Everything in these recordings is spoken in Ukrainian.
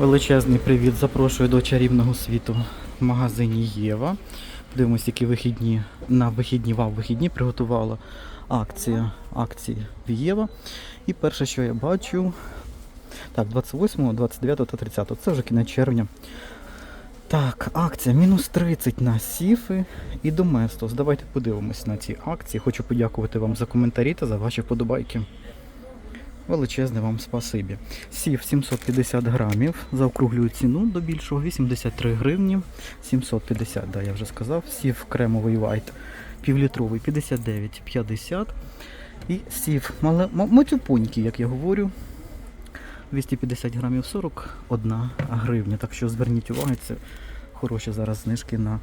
Величезний привіт. Запрошую до чарівного світу в магазині Єва. Дивимось, які вихідні на вихідні вау вихідні приготувала акція акції в Єва. І перше, що я бачу, так, 28, 29 та 30. Це вже кінець червня. Так, акція мінус 30 на Сіфи і Доместос. Давайте подивимось на ці акції. Хочу подякувати вам за коментарі та за ваші вподобайки. Величезне вам спасибі. Сів 750 грамів, заокруглюю ціну до більшого 83 гривні. 750, да, я вже сказав. Сів кремовий вайт півлітровий 59,50. І сів мале, м- матюпонький, як я говорю. 250 грамів 41 гривня. Так що зверніть увагу, це хороші зараз знижки на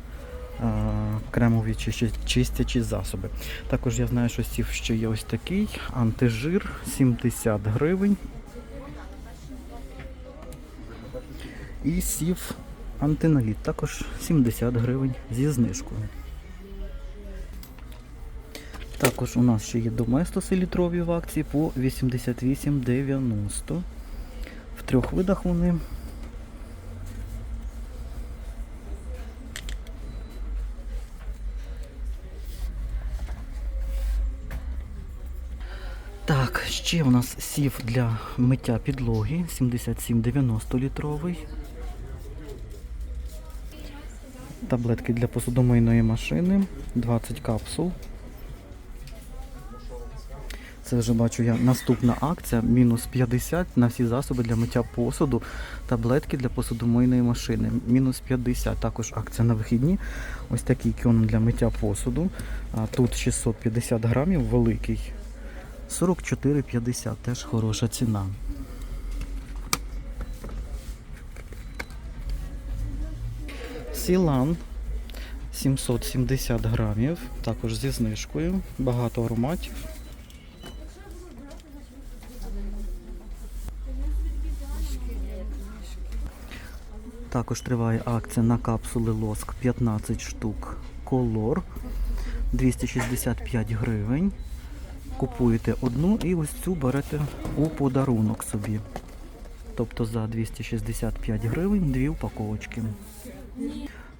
кремові чищ- чистячі засоби. Також я знаю, що сів ще є ось такий антижир 70 гривень. І сів антиналіт також 70 гривень зі знижкою. Також у нас ще є доместоси літрові в акції по 88,90. В трьох видах вони. Ще у нас сів для миття підлоги 77,90 літровий. Таблетки для посудомийної машини 20 капсул. Це вже бачу я наступна акція, мінус 50 на всі засоби для миття посуду, таблетки для посудомийної машини. Мінус 50. Також акція на вихідні. Ось такий кіон для миття посуду. Тут 650 грамів, великий. 44,50, теж хороша ціна. Сілан 770 грамів, також зі знижкою, багато ароматів. Також триває акція на капсули лоск 15 штук колор 265 гривень. Купуєте одну і ось цю берете у подарунок собі. Тобто за 265 гривень дві упаковочки.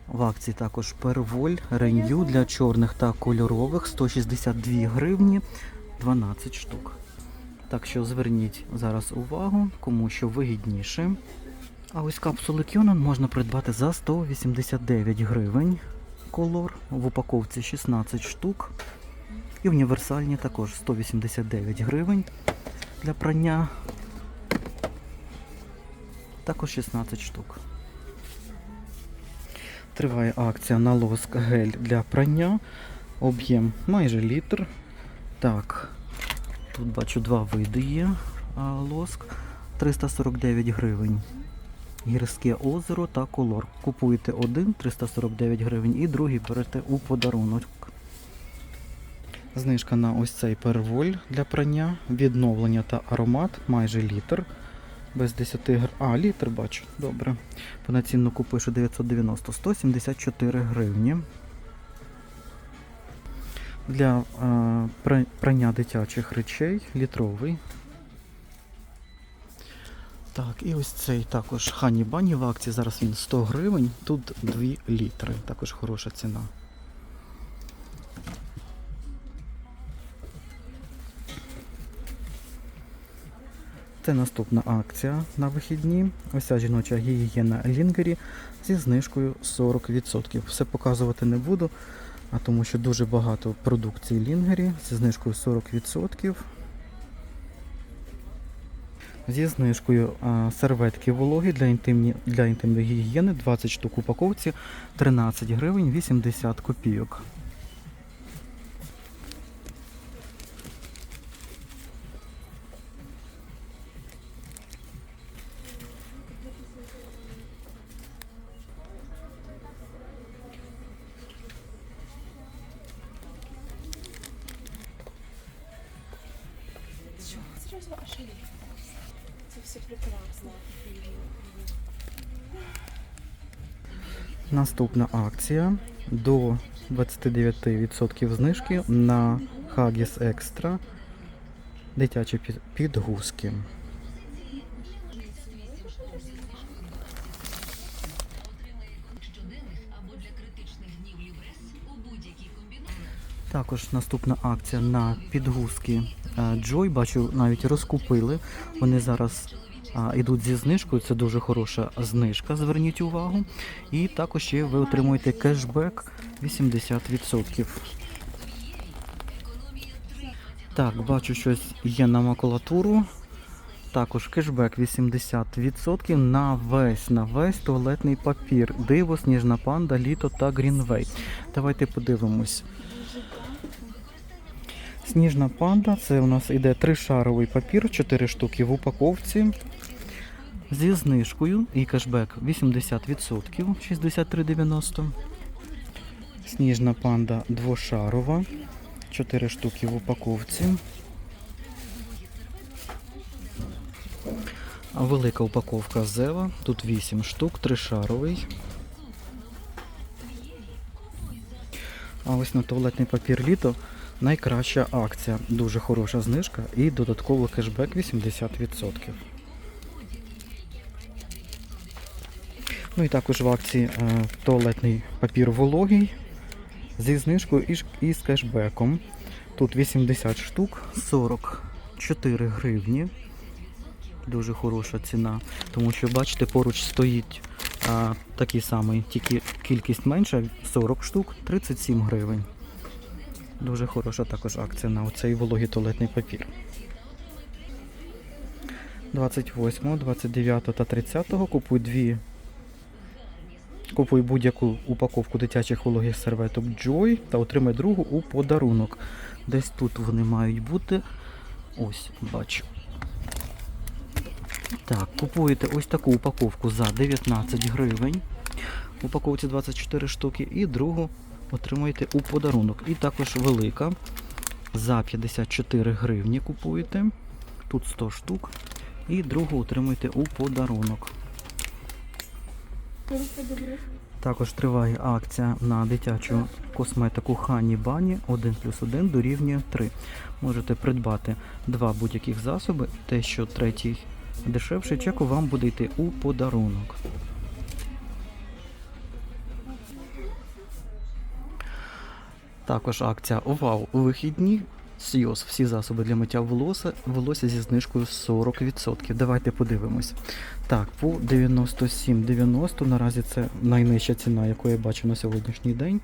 В акції також перволь ренью для чорних та кольорових 162 гривні 12 штук. Так що зверніть зараз увагу, кому що вигідніше. А ось капсули Кьонан можна придбати за 189 гривень. Колор в упаковці 16 штук. І універсальні також 189 гривень для прання. Також 16 штук. Триває акція на лоск гель для прання. Об'єм майже літр. Так, тут бачу два види є лоск. 349 гривень. Гірське озеро та колор. Купуєте один 349 гривень і другий берете у подарунок. Знижка на ось цей перволь для прання, відновлення та аромат майже літр. Без 10 гр... А, літр бачу, добре. По націннику пишу 990, 174 гривні. Для е, прання дитячих речей літровий. Так, і ось цей також Хані Бані в акції. Зараз він 100 гривень, тут 2 літри. Також хороша ціна. Це наступна акція на вихідні. Ось ця жіноча гігієна Лінгері зі знижкою 40%. Все показувати не буду, а тому що дуже багато продукції Лінгері зі знижкою 40%. Зі знижкою серветки вологі для, інтимні, для інтимної гігієни 20 штук упаковці 13 гривень 80 копійок. Наступна акція до 29% знижки на Хагіс Екстра дитячі підгузки. Також наступна акція на підгузки е, Joy. Бачу, навіть розкупили. Вони зараз йдуть зі знижкою. Це дуже хороша знижка. Зверніть увагу. І також ще ви отримуєте кешбек 80%. Так, бачу, щось є на макулатуру. Також кешбек 80% на весь, на весь туалетний папір. Диво, сніжна панда, літо та грінвей. Давайте подивимось. Сніжна панда це у нас іде тришаровий папір, 4 штуки в упаковці. Зі знижкою і кешбек 80%, 63,90. Сніжна панда двошарова, 4 штуки в упаковці. Велика упаковка Зева, тут 8 штук, тришаровий. А ось на туалетний папір літо найкраща акція. Дуже хороша знижка і додатково кешбек 80%. Ну і також в акції е, туалетний папір вологий зі знижкою і, з кешбеком. Тут 80 штук, 44 гривні. Дуже хороша ціна, тому що бачите, поруч стоїть а, такий самий, тільки кількість менша 40 штук, 37 гривень. Дуже хороша також акція на оцей вологий туалетний папір. 28, 29 та 30 купуй дві. Купуй будь-яку упаковку дитячих вологих серветок Joy та отримай другу у подарунок. Десь тут вони мають бути. Ось, бачу. Так, купуєте ось таку упаковку за 19 гривень. В упаковці 24 штуки і другу отримуєте у подарунок. І також велика за 54 гривні купуєте. Тут 100 штук. І другу отримуєте у подарунок. Також триває акція на дитячу косметику Хані Бані 1 плюс 1 дорівнює 3. Можете придбати два будь-яких засоби, те, що третій дешевший чеку вам буде йти у подарунок. Також акція ОВАУ у вихідні. Сіос, всі засоби для миття волосся, волосся зі знижкою 40%. Давайте подивимось. Так, по 97,90 наразі це найнижча ціна, яку я бачу на сьогоднішній день.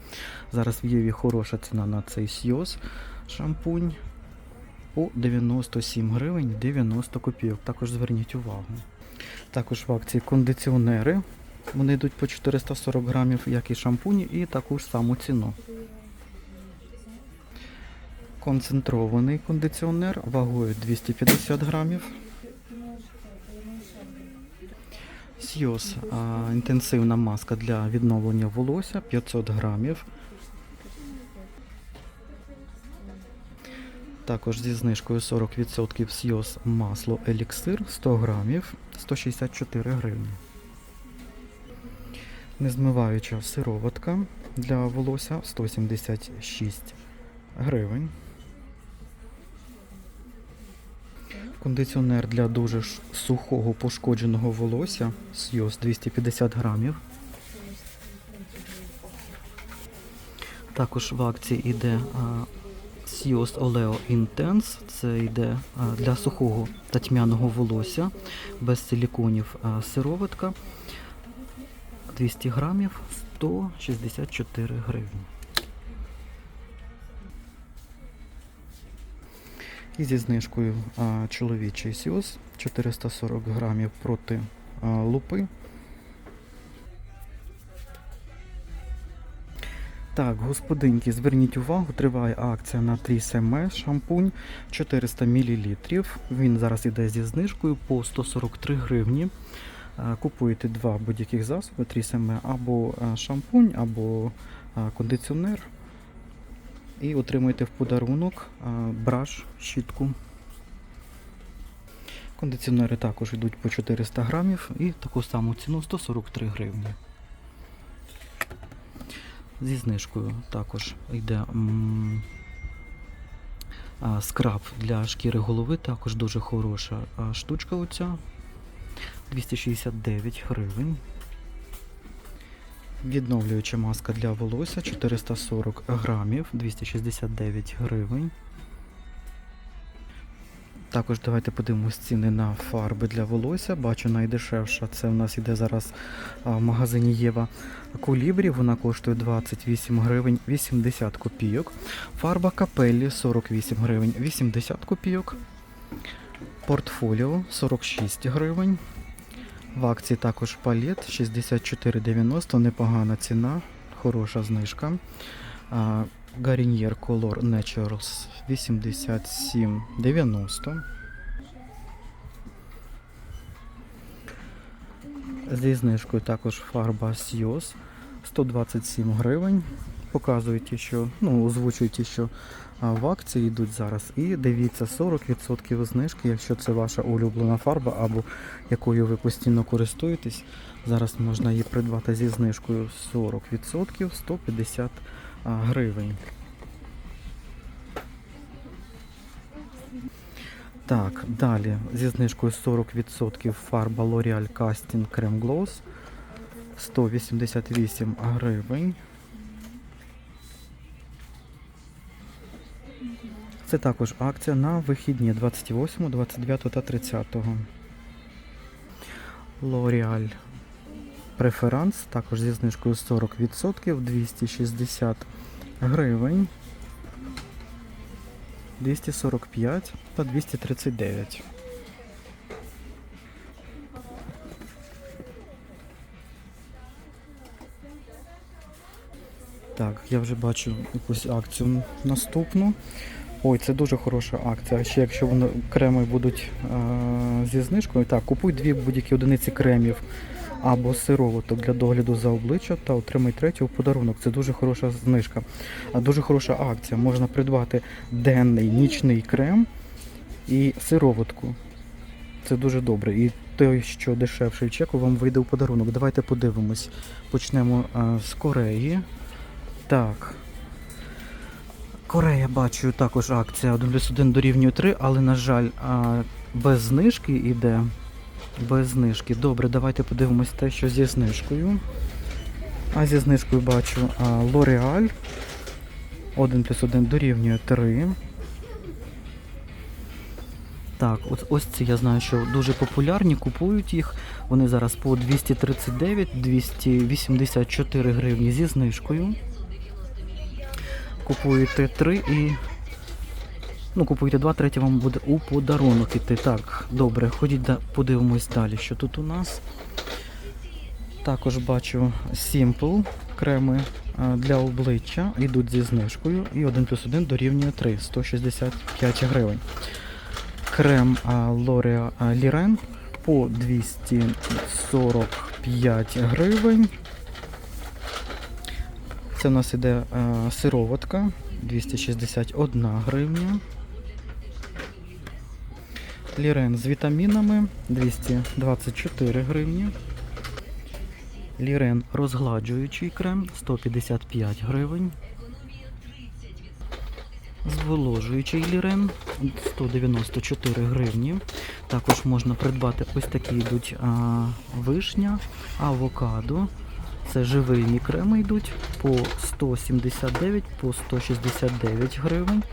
Зараз в Єві хороша ціна на цей Сіос шампунь по 97 гривень 90 копійок. Також зверніть увагу. Також в акції кондиціонери. Вони йдуть по 440 грамів, як і шампуні, і таку ж саму ціну. Концентрований кондиціонер вагою 250 грамів. Сіос інтенсивна маска для відновлення волосся 500 грамів. Також зі знижкою 40% Сіос масло еліксир 100 грамів 164 гривні. Незмиваюча сироватка для волосся 176 гривень. Кондиціонер для дуже сухого пошкодженого волосся Сйоз 250 грамів. Також в акції йде Сйоз Олео Intense. Це йде для сухого та тьмяного волосся без силіконів сироватка. 200 грамів 164 гривні. І зі знижкою а, чоловічий сіос 440 грамів проти а, лупи. Так, господинки, зверніть увагу, триває акція на Трісеме шампунь 400 мл. Він зараз іде зі знижкою по 143 гривні. Купуєте два будь-яких засоби Трісеме або а, шампунь, або кондиціонер і отримуєте в подарунок браш, щітку. Кондиціонери також йдуть по 400 грамів і таку саму ціну 143 гривні. Зі знижкою також йде скраб для шкіри голови, також дуже хороша штучка оця. 269 гривень. Відновлююча маска для волосся 440 грамів, 269 гривень. Також давайте подивимось ціни на фарби для волосся. Бачу найдешевша. Це в нас іде зараз в магазині Єва Кулібрі. Вона коштує 28 гривень 80 копійок. Фарба Капеллі 48 гривень 80 копійок. Портфоліо 46 гривень. В акції також палет 64,90, непогана ціна, хороша знижка. Garnier Color Naturals 87,90. Зі знижкою також фарба Sios 127 гривень. Показують, що ну, озвучують, що в акції йдуть зараз. І дивіться, 40% знижки, якщо це ваша улюблена фарба або якою ви постійно користуєтесь. Зараз можна її придбати зі знижкою 40% 150 гривень. Так, далі зі знижкою 40% фарба L'Oreal Casting Creme Gloss 188 гривень. Це також акція на вихідні 28, 29 та 30. L'Oreal Преферанс, також зі знижкою 40% 260 гривень. 245 та 239. Так, я вже бачу якусь акцію наступну. Ой, це дуже хороша акція. Ще якщо вони креми будуть е, зі знижкою, так, купуй дві будь-які одиниці кремів або сироваток для догляду за обличчя та отримай третю у подарунок. Це дуже хороша знижка. Дуже хороша акція. Можна придбати денний нічний крем і сироватку. Це дуже добре. І той, що дешевший в чеку, вам вийде у подарунок. Давайте подивимось. Почнемо е, з Кореї. Так. Корея бачу також акція 1 плюс 1 дорівнює 3, але, на жаль, без знижки йде. Без знижки. Добре, давайте подивимось те, що зі знижкою. А зі знижкою бачу L'Oreal 1 плюс 1 дорівнює 3. Так, от, ось ці я знаю, що дуже популярні, купують їх. Вони зараз по 239-284 гривні зі знижкою. Купуєте 3 і. Ну, купуєте 2, третє вам буде у подарунок іти. Так, добре, ходіть подивимось далі, що тут у нас. Також бачу Simple креми для обличчя. Йдуть зі знижкою. І 1 плюс 1 дорівнює 3, 165 гривень. Крем L'Oreal Liren по 245 гривень. Це у нас іде е, сироватка 261 гривня. Лірен з вітамінами 224 гривні. Лірен розгладжуючий крем 155 гривень. Зволожуючий лірен 194 гривні. Також можна придбати ось такі йдуть а, вишня, авокадо. Це живий мікреми йдуть по 179, по 169 гривень.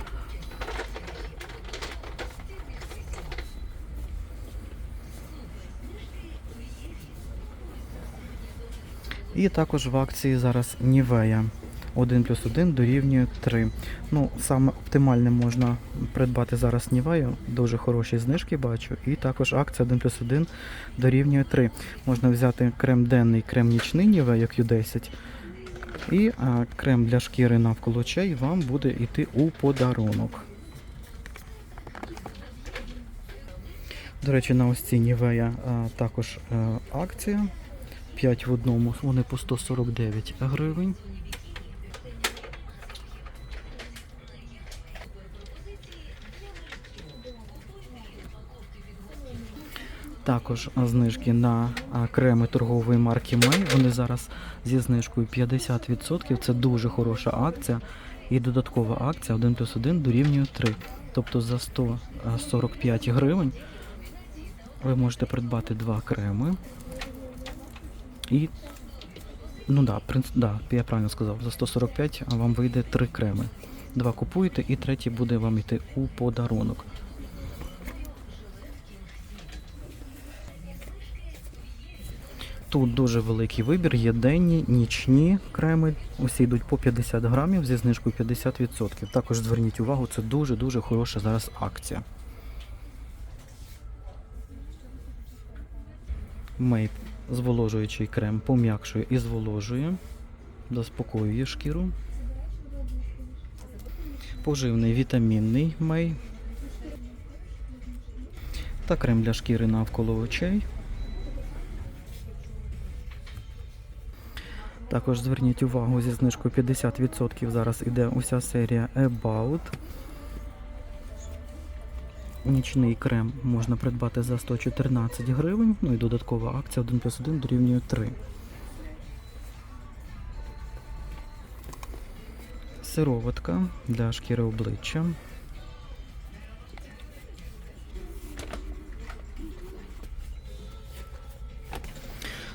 І також в акції зараз Нівея. 1 плюс 1 дорівнює 3. Ну, саме оптимальне можна придбати зараз Нівею. Дуже хороші знижки бачу. І також акція 1 плюс 1 дорівнює 3. Можна взяти крем денний, крем нічний Нівея Q10. І а, крем для шкіри навколо очей вам буде йти у подарунок. До речі, на ось ці Нівея також а, акція. 5 в одному, вони по 149 гривень. Також знижки на креми торгової марки Мей. Вони зараз зі знижкою 50%. Це дуже хороша акція. І додаткова акція 1 плюс 1 дорівнює 3. Тобто за 145 гривень ви можете придбати два креми. І Ну да, принц, да, я правильно сказав, за 145 вам вийде три креми. Два купуєте і третій буде вам йти у подарунок. Тут дуже великий вибір, є денні, нічні креми. Усі йдуть по 50 грамів зі знижкою 50%. Також зверніть увагу, це дуже-дуже хороша зараз акція. Мейп зволожуючий крем пом'якшує і зволожує, заспокоює шкіру. Поживний вітамінний мей. Та крем для шкіри навколо очей. Також зверніть увагу зі знижкою 50% зараз іде уся серія About. Нічний крем можна придбати за 114 гривень, ну і додаткова акція 1 плюс 1 дорівнює 3. Сироватка для шкіри обличчя.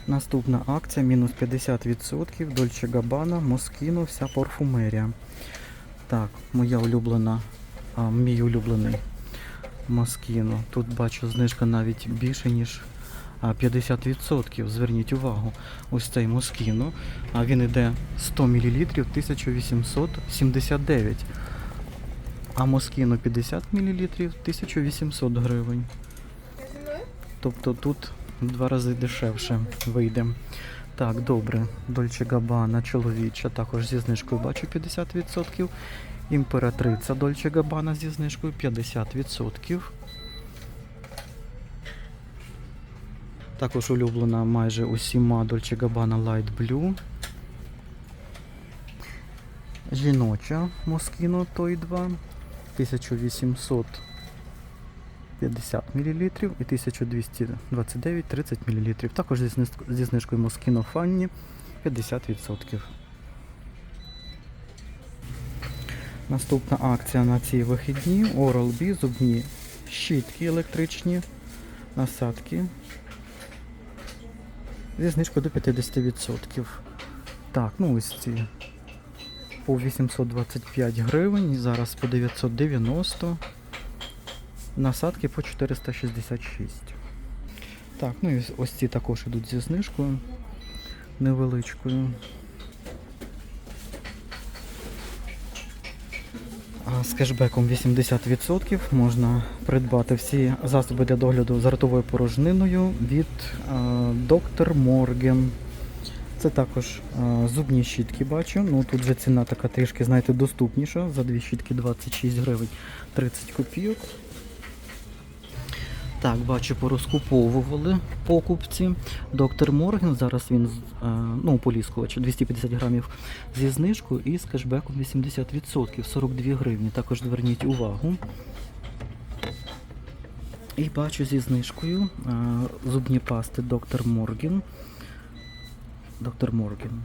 Наступна акція мінус 50% Dolce Gabbana, Moschino, вся парфумерія. Так, моя улюблена, а, мій улюблений Moschino. Тут бачу знижка навіть більше, ніж 50%. Зверніть увагу. Ось цей Moschino, а він іде 100 мл 1879. А Moschino 50 мл 1800 гривень. Тобто тут два рази дешевше вийде. Так, добре. Дольче Габана чоловіча, також зі знижкою бачу 50%. Імператриця Дольче Габана зі знижкою 50%. Також улюблена майже усіма Дольче Габана Light Blue. Жіноча Moschino Той 2 1800 50 мл і 1229 30 мл. Також зі знижкою Moschino Fanny 50%. Наступна акція на ці вихідні Oral-B, зубні щітки електричні, насадки. Зі знижкою до 50%. Так, ну ось ці по 825 гривень, зараз по 990. Насадки по 466. Так, ну і ось- ці також ідуть зі знижкою невеличкою. З кешбеком 80% можна придбати всі засоби для догляду за ротовою порожниною від Доктор Морген. Це також зубні щітки бачу. Ну тут вже ціна така трішки, знаєте, доступніша. За дві щітки 26 гривень 30 копійок. Так, бачу, порозкуповували покупці. Доктор Морген. Зараз він е, ну, поліскувач 250 грамів зі знижкою і з кешбеком 80%, 42 гривні. Також зверніть увагу. І бачу зі знижкою е, зубні пасти Доктор Морген. Доктор Морген.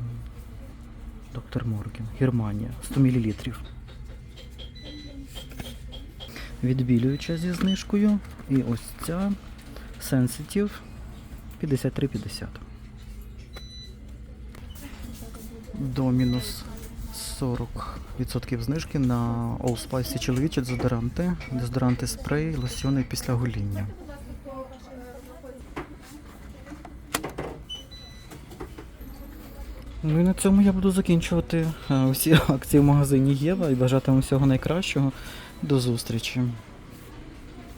Доктор Морген. Германія. 100 мл. Відбілююча зі знижкою. І ось ця Sensitive 53,50. До мінус 40% знижки на All Spice чоловічі дезодоранти, дезодоранти спрей, лосьони після гоління. Ну і на цьому я буду закінчувати е, всі акції в магазині Єва і бажати вам всього найкращого. До зустрічі.